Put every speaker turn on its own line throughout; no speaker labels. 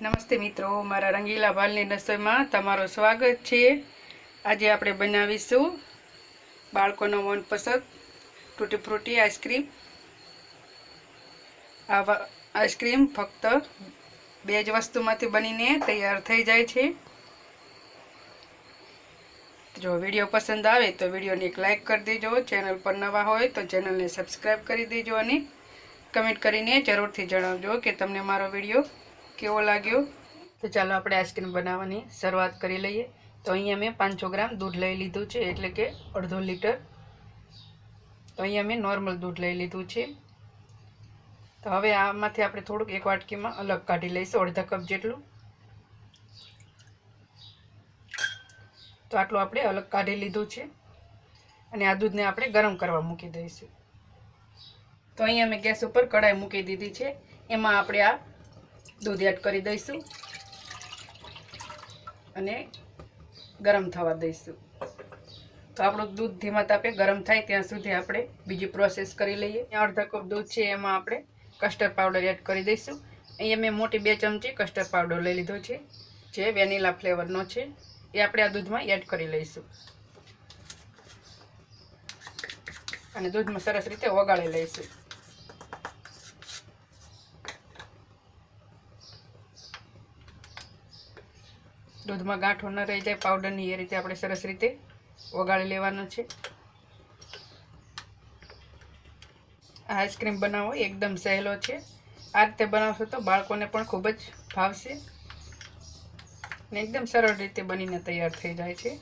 નમસ્તે મિત્રો, મારા રંગીલા ભાલની રસોઈમાં તમારું સ્વાગત છે. આજે આપણે બનાવીશું બાળકોનો મનપસંદ તૂટી ફ્રૂટી આઈસ્ક્રીમ. આ આઈસ્ક્રીમ ફક્ત બે જ વસ્તુમાંથી બનીને તૈયાર થઈ જાય છે. જો વીડિયો પસંદ આવે તો વિડીયોને એક લાઇક કરી દેજો. ચેનલ પર નવા હોય તો ચેનલને સબસ્ક્રાઈબ કરી દેજો અને કમેન્ટ કરીને જરૂરથી જણાવજો કે તમને મારો વીડિયો કેવો લાગ્યો? તો ચાલો આપણે આઈસ્ક્રીમ બનાવવાની શરૂઆત કરી લઈએ. તો અહીંયા મેં પાંચસો ગ્રામ દૂધ લઈ લીધું છે, એટલે કે અડધો લીટર. તો અહીંયા મેં નોર્મલ દૂધ લઈ લીધું છે. તો હવે આમાંથી આપણે થોડુંક એક વાટકીમાં અલગ કાઢી લઈશું, અડધા કપ જેટલું. તો આટલું આપણે અલગ કાઢી લીધું છે. અને આ દૂધને આપણે ગરમ કરવા મૂકી દઈશું. તો અહીંયા મેં ગેસ ઉપર કઢાઈ મૂકી દીધી છે. એમાં આપણે આ દૂધ એડ કરી દઈશું અને ગરમ થવા દઈશું. તો આપણું દૂધ ધીમા તાપે ગરમ થાય ત્યાં સુધી આપણે બીજી પ્રોસેસ કરી લઈએ. અડધા કપ દૂધ છે, એમાં આપણે કસ્ટર્ડ પાવડર એડ કરી દઈશું. અહીંયા મેં મોટી બે ચમચી કસ્ટર્ડ પાવડર લઈ લીધો છે, જે વેનીલા ફ્લેવરનો છે, એ આપણે આ દૂધમાં એડ કરી લઈશું. અને દૂધમાં સરસ રીતે ઓગાળી લઈશું. દૂધમાં ગાંઠો ન રહી જાય પાવડરની એ રીતે આપણે સરસ રીતે ઓગાળી લેવાનો છે. આઈસ્ક્રીમ બનાવવો એકદમ સહેલો છે. આ રીતે બનાવશો તો બાળકોને પણ ખૂબ જ ભાવશે ને એકદમ સરળ રીતે બનીને તૈયાર થઈ જાય છે.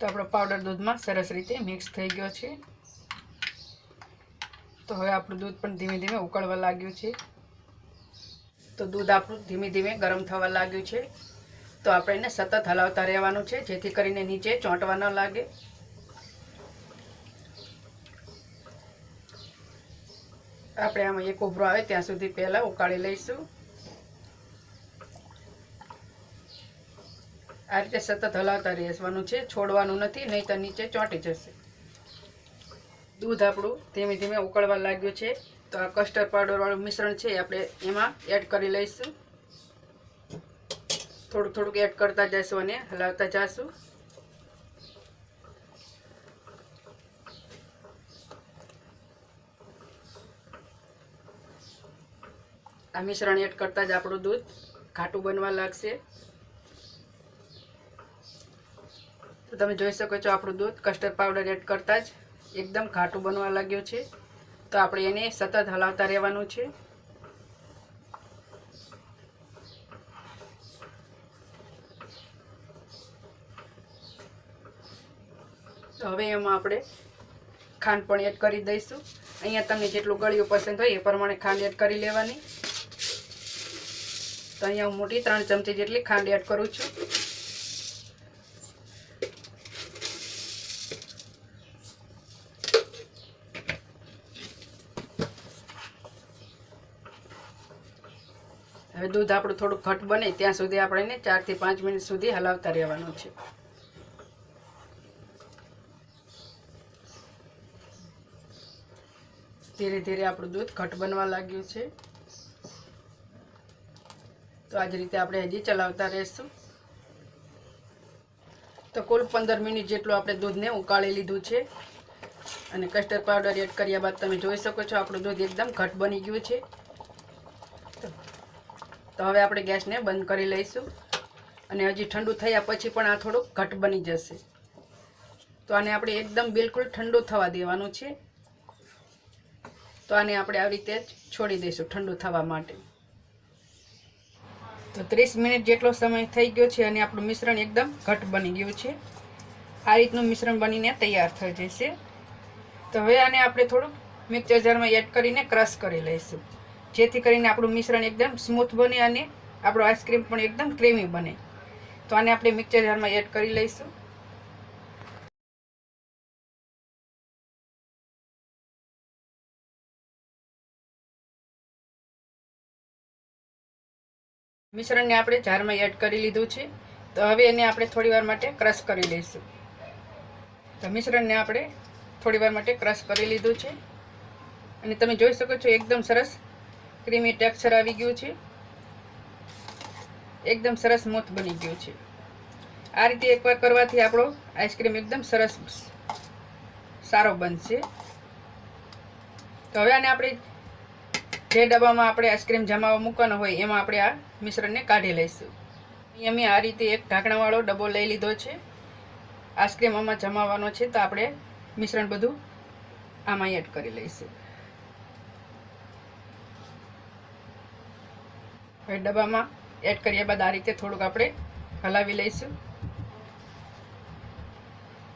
તો આપણો પાવડર દૂધમાં સરસ રીતે મિક્સ થઈ ગયો છે. તો હવે આપણું દૂધ પણ ધીમે ધીમે ઉકળવા લાગ્યું છે. તો દૂધ આપણું ધીમે ધીમે ગરમ થવા લાગ્યું છે. તો આપણે એને સતત હલાવતા રહેવાનું છે, જેથી કરીને નીચે ચોંટવા ન લાગે. આપણે આમાં એક ઉભરો આવે ત્યાં સુધી પહેલાં ઉકાળી લઈશું. આ રીતે સતત હલાવતા રહેવાનું છે, છોડવાનું નથી નહીં તો નીચે ચોંટી જશે. દૂધ આપણું ધીમે ધીમે ઉકળવા લાગ્યું છે. તો આ કસ્ટર્ડ પાવડરવાળું મિશ્રણ છે આપણે એમાં એડ કરી લઈશું. થોડુંક થોડુંક એડ કરતા જઈશું અને હલાવતા જઈશું. આ મિશ્રણ એડ કરતા જ આપણું દૂધ ઘાટું બનવા લાગશે. તો તમે જોઈ શકો છો આપણું દૂધ કસ્ટર્ડ પાવડર એડ કરતાં જ એકદમ ઘાટું બનવા લાગ્યું છે. તો આપણે એને સતત હલાવતા રહેવાનું છે. તો હવે એમાં આપણે ખાંડ પણ એડ કરી દઈશું. અહીંયા તમને જેટલું ગળ્યું પસંદ હોય એ પ્રમાણે ખાંડ એડ કરી લેવાની. તો અહીંયા હું મોટી ત્રણ ચમચી જેટલી ખાંડ એડ કરું છું. હવે દૂધ આપણું થોડું ઘટ બને ત્યાં સુધી આપણે એને ચારથી પાંચ મિનિટ સુધી હલાવતા રહેવાનું છે. ધીરે ધીરે આપણું દૂધ ઘટ બનવા લાગ્યું છે. તો આ જ રીતે આપણે હજી ચલાવતા રહીશું. તો કુલ પંદર મિનિટ જેટલું આપણે દૂધને ઉકાળી લીધું છે. અને કસ્ટર્ડ પાવડર એડ કર્યા બાદ તમે જોઈ શકો છો આપણું દૂધ એકદમ ઘટ બની ગયું છે. તો હવે આપણે ગેસને બંધ કરી લઈશું. અને હજી ઠંડુ થયા પછી પણ આ થોડુંક ઘટ બની જશે. તો આને આપણે એકદમ બિલકુલ ઠંડુ થવા દેવાનું છે. તો આને આપણે આવી રીતે છોડી દઈશું ઠંડુ થવા માટે. તો ત્રીસ મિનિટ જેટલો સમય થઈ ગયો છે અને આપણું મિશ્રણ એકદમ ઘટ બની ગયું છે. આ રીતનું મિશ્રણ બનીને તૈયાર થઈ જશે. તો હવે આને આપણે થોડુંક મિક્સર જારમાં એડ કરીને ક્રશ કરી લઈશું. જેથી કરીને આપણું મિશ્રણ એકદમ સ્મૂથ બને અને આપણો આઈસ્ક્રીમ પણ એકદમ ક્રીમી બને. તો આને આપણે મિક્સર જારમાં એડ કરી લઈશું. મિશ્રણને આપણે જારમાં એડ કરી લીધું છે. તો હવે એને આપણે થોડીવાર માટે ક્રશ કરી લઈશું. તો મિશ્રણને આપણે થોડીવાર માટે ક્રશ કરી લીધું છે. અને તમે જોઈ શકો છો, એકદમ સરસ ક્રીમી ટેક્સચર આવી ગયું છે. એકદમ સરસ સ્મૂથ બની ગયું છે. આ રીતે એકવાર કરવાથી આપણો આઈસ્ક્રીમ એકદમ સરસ સારો બનશે. તો હવે આને આપણે જે ડબ્બામાં આપણે આઈસ્ક્રીમ જમાવા મૂકવાનો હોય એમાં આપણે આ મિશ્રણને કાઢી લઈશું. અહીંયા મેં આ રીતે એક ઢાંકણાવાળો ડબ્બો લઈ લીધો છે. આઈસ્ક્રીમ આમાં જમાવવાનો છે તો આપણે મિશ્રણ બધું આમાં એડ કરી લઈશું. હવે ડબ્બામાં એડ કર્યા બાદ આ રીતે થોડુંક આપણે હલાવી લઈશું.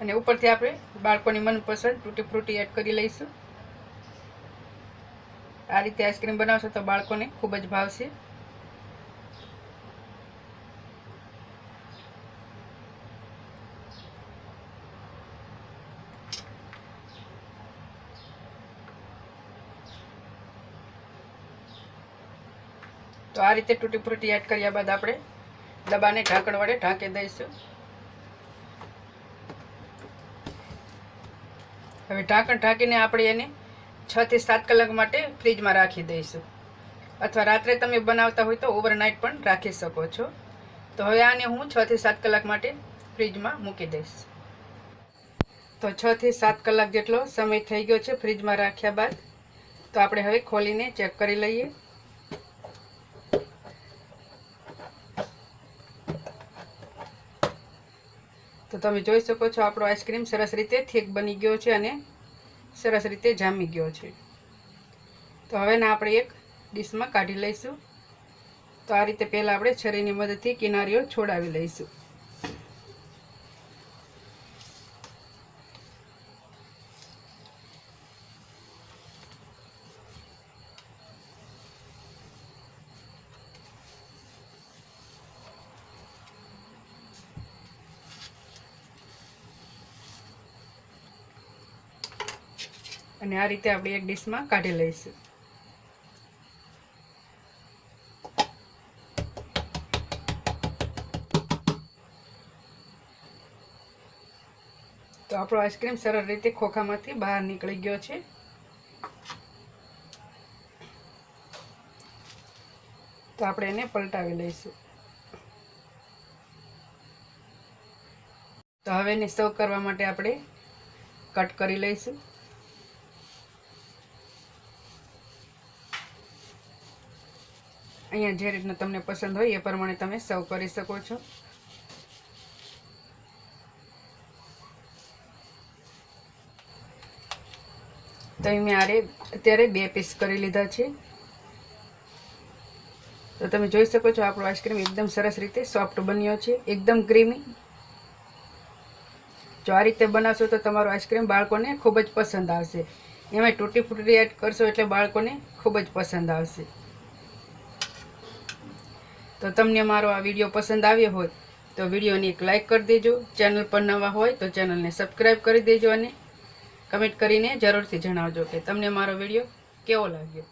અને ઉપરથી આપણે બાળકોની મનપસંદ તૂટી ફ્રૂટી એડ કરી લઈશું. આ રીતે આઈસ્ક્રીમ બનાવશો તો બાળકોને ખૂબ જ ભાવશે. તો આ રીતે તૂટી ફ્રૂટી એડ કર્યા બાદ આપણે દબાને ઢાંકણ વડે ઢાંકી દઈશું. હવે ઢાંકણ ઢાંકીને આપણે એને છ થી સાત કલાક માટે ફ્રીજમાં રાખી દઈશું. અથવા રાત્રે તમે બનાવતા હોય તો ઓવરનાઇટ પણ રાખી શકો છો. તો હવે આને હું છ થી સાત કલાક માટે ફ્રીજમાં મૂકી દઈશ. તો છ થી સાત કલાક જેટલો સમય થઈ ગયો છે ફ્રીજમાં રાખ્યા બાદ, તો આપણે હવે ખોલીને ચેક કરી લઈએ. તમે જોઈ શકો છો, આપણો આઈસ્ક્રીમ સરસ રીતે થીક બની ગયો છે અને સરસ રીતે જામી ગયો છે. તો હવે ને આપણે એક ડીશમાં કાઢી લઈશું. તો આ રીતે પહેલાં આપણે છરીની મદદથી કિનારીઓ છોડાવી લઈશું. અને આ રીતે આપણે એક ડીશમાં કાઢી લઈશું. તો આપણો આઈસ્ક્રીમ સરળ રીતે ખોખામાંથી બહાર નીકળી ગયો છે. તો આપણે એને પલટાવી લઈશું. તો હવે એને સર્વ કરવા માટે આપણે કટ કરી લઈશું. અહીંયા જે રીતના તમને પસંદ હોય એ પ્રમાણે તમે સર્વ કરી શકો છો. તો મેં આરે અત્યારે બે પીસ કરી લીધા છે. તો તમે જોઈ શકો છો આપણો આઈસ્ક્રીમ એકદમ સરસ રીતે સોફ્ટ બન્યો છે, એકદમ ક્રીમી. જો આ રીતે બનાવશો તો તમારો આઈસ્ક્રીમ બાળકોને ખૂબ જ પસંદ આવશે. એમાં તૂટી ફૂટી એડ કરશો એટલે બાળકોને ખૂબ જ પસંદ આવશે. તો તમને મારો આ વીડિયો પસંદ આવ્યો હોય, તો વિડીયોને એક લાઇક કરી દેજો. ચેનલ પર નવા હોય, તો ચેનલને સબસ્ક્રાઈબ કરી દેજો અને કમેન્ટ કરીને જરૂરથી જણાવજો કે તમને મારો વીડિયો કેવો લાગ્યો.